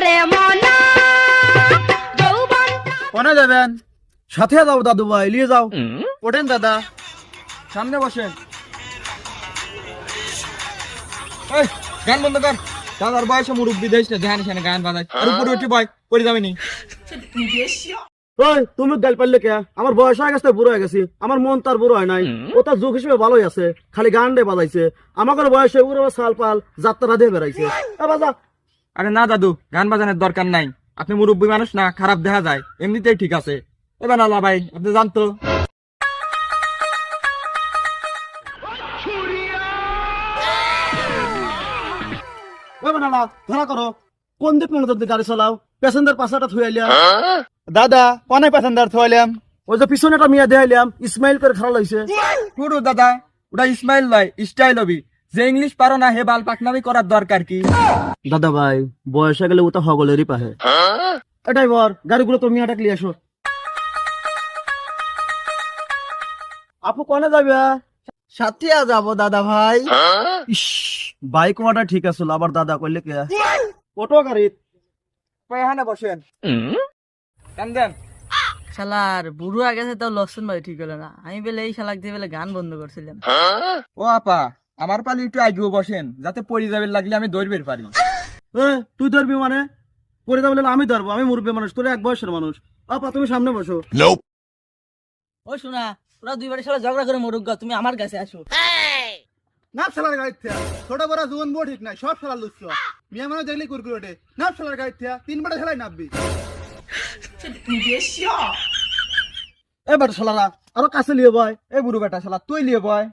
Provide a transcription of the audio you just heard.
করে মনা। যাবেন? সাথে যাও দাদু ভাই নিয়ে যাও। ওঠেন দাদা। সামনে বসেন। গান বন্ধ কর। দাদার বয়সে মুরব্বী দেশ না ধ্যান সেখানে গান বাজায়। আর উপরে উঠে বয় পড়ে যাবে নি। ওই তুমি গাল পারলে কে? আমার বয়স হয়ে গেছে বুড়ো হয়ে গেছি। আমার মন তার বুড়ো হয় নাই। ও তার যুগ হিসেবে ভালোই আছে খালি গান ডে বাজাইছে। আমাকে বয়সে উড়ে সাল পাল যাত্রা দিয়ে বেড়াইছে। বাজা আরে না দাদু গান বাজানোর দরকার নাই। আপনি মুরব্বী মানুষ না খারাপ দেখা যায়। এমনিতেই ঠিক আছে। এবার আল্লাহ ভাই আপনি জানতো ধরা করো। কোন দিক মনে যদি গাড়ি চালাও? প্যাসেঞ্জার পাশাটা থুই আইলিয়া দাদা কনে প্যাসেঞ্জার থইলাম ওই যে পিছনে একটা মিয়া দেখাইলাম ইসমাইল করে খারাপ লাগছে পুরো দাদা ওটা ইসমাইল নয় স্টাইল হবি। যে ইংলিশ পারো না হে বাল পাকনামি করার দরকার কি? দাদা ভাই বয়স হয়ে গেলে ওটা হগলেরই পাহে। এটাই বর গাড়িগুলো তো মিয়াটা ক্লিয়ে আসো। আপু কনে যাবে? সাথিয়া যাব দাদা ভাই। ইস বাইক ওয়াটা ঠিক আছে আবার দাদা কইলে কে? অটো গাড়ি। এখানে বসেন। কেন দেন? শালার বুড়ো গেছে তাও লক্ষণ ভাই ঠিক হলো না। আমি বেলে এই শালাক দিয়ে বেলে গান বন্ধ করছিলাম। ও আপা আমার পালি একটু আগেও বসেন যাতে পড়ে যাবে লাগলে আমি দৌড়বের পারি। এ, তুই ধরবি মানে? করে দেবো আমি ধরবো আমি মুরব্বী মানুষ তোর এক বয়সের মানুষ। আপা তুমি সামনে বসো। ও শোনা ওরা দুই বাড়ি শালা ঝগড়া করে মরুক গা, তুমি আমার কাছে আসো। না ফেলার গাড়ি থিয়া ছোট বড় জীবন বউ ঠিক নাই সব ফেলার লুচ্ছ। মিয়া মানুষ দেখলি কুরকুর ওঠে। না ফেলার গাড়ি থিয়া তিন বারে নাববি এ বেটা শালারা আরও কাছে লিয়ে বয়। এ বুড়ো বেটা শালা তুই লিয়ে বয়।